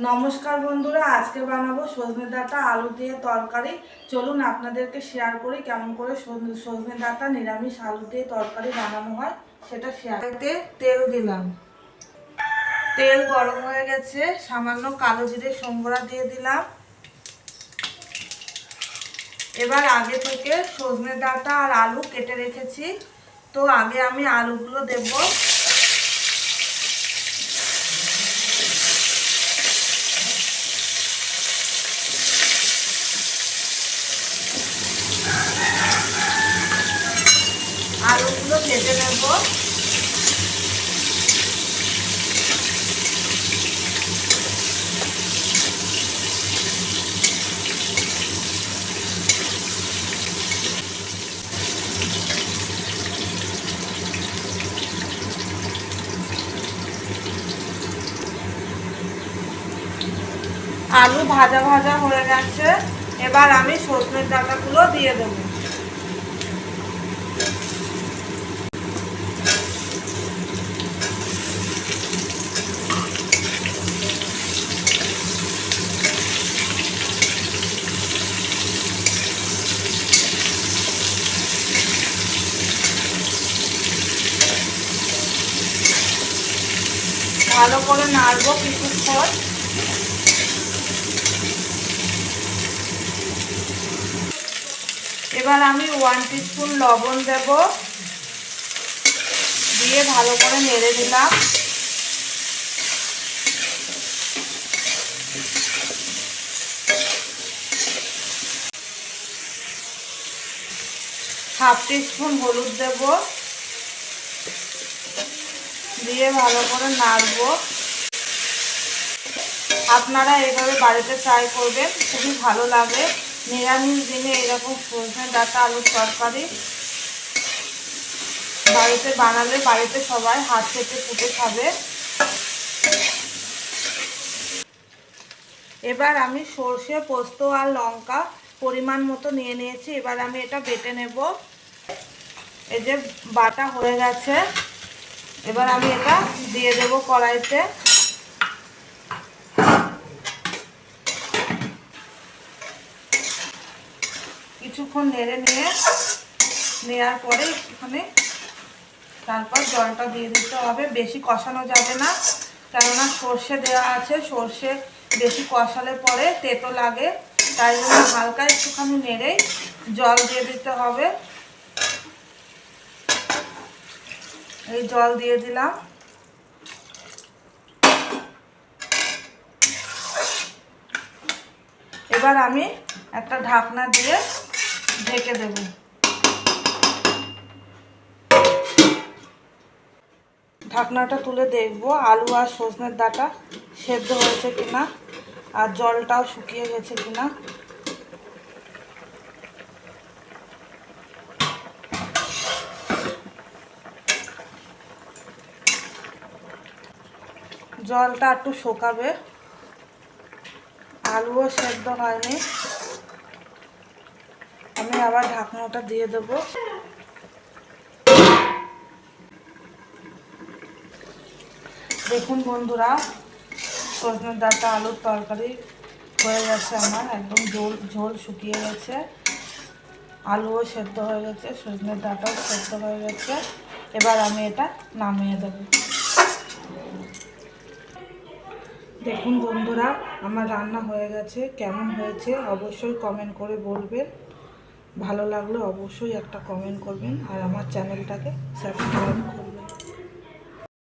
নমস্কার বন্ধুরা, আজকে বানাবো সজনে ডাঁটা, আলু দিয়ে তরকারি। চলুন আপনাদেরকে শেয়ার করি কেমন করে সজ- সজনে ডাঁটা, নিরামিষ আলু দিয়ে তরকারি বানানো হয়, সেটা শেয়ার তেল দিলাম। তেল গরম হয়ে গেছে, সামান্য কালো জিরে সম্বরা দিয়ে দিলাম। এবার আগে থেকে সজনে ডাঁটা আর আলু কেটে রেখেছি। তো আগে আমি আলুগুলো দেবো আলুগুলো ভেজে নেব। আলু ভাজা ভাজা হয়ে গেছে। এবার আমি সজনের ডাঁটাগুলো দিয়ে দেবো। ভালো করে নাড়বো কিছুক্ষণ। এবার আমি ওয়ান টিস্পুন লবণ দেব। দিয়ে ভালো করে নেড়ে দিলাম। হাফ টিস্পুন হলুদ দেব। দিয়ে ভালো করে নাড়বো। আপনারা এভাবে বাড়িতে ট্রাই করবেন, খুবই ভালো লাগে। নিরামিষ দিনে এরকম সজনে ডাটা আলুর তরকারি বাড়িতে বানালে বাড়িতে সবাই হাত থেকে ফুটে খাবে। এবার আমি সর্ষে, পোস্ত আর লঙ্কা পরিমাণ মতো নিয়ে নিয়েছি। এবার আমি এটা বেটে নেব। এই যে বাটা হয়ে গেছে। এবার আমি এটা দিয়ে দেব কড়াইতে। কিছুক্ষণ নেড়ে নিয়ে নেওয়ার পরে একটুখানি তারপর জলটা দিয়ে দিতে হবে। বেশি কষানো যাবে না, কেননা সর্ষে দেওয়া আছে, সর্ষে বেশি কষালে পরে তেতো লাগে, তাই জন্য হালকা একটুখানি নেড়েই জল দিয়ে দিতে হবে। এই জল দিয়ে দিলাম। এবার আমি একটা ঢাকনা দিয়ে ঢেকে দেব। ঢাকনাটা তুলে দেখব আলু আর সজনের ডাঁটা সেদ্ধ হয়েছে কিনা, আর জলটাও শুকিয়ে গেছে কিনা। জলটা একটু শোকাবে। আলুও সেদ্ধ হয়নি। আমি আবার ঢাকনাটা দিয়ে দেবো। দেখুন বন্ধুরা সজনের ডাঁটা আলুর তরকারি হয়ে গেছে আমার, একদম ঝোল ঝোল শুকিয়ে গেছে। আলুও সেদ্ধ হয়ে গেছে সজনের ডাঁটাও সেদ্ধ হয়ে গেছে। এবার আমি এটা নামিয়ে দেবো। দেখুন বন্ধুরা, আমার রান্না হয়ে গেছে। কেমন হয়েছে অবশ্যই কমেন্ট করে বলবেন। ভালো লাগলে অবশ্যই একটা কমেন্ট করবেন আর আমার চ্যানেলটাকে সাবস্ক্রাইব করবেন।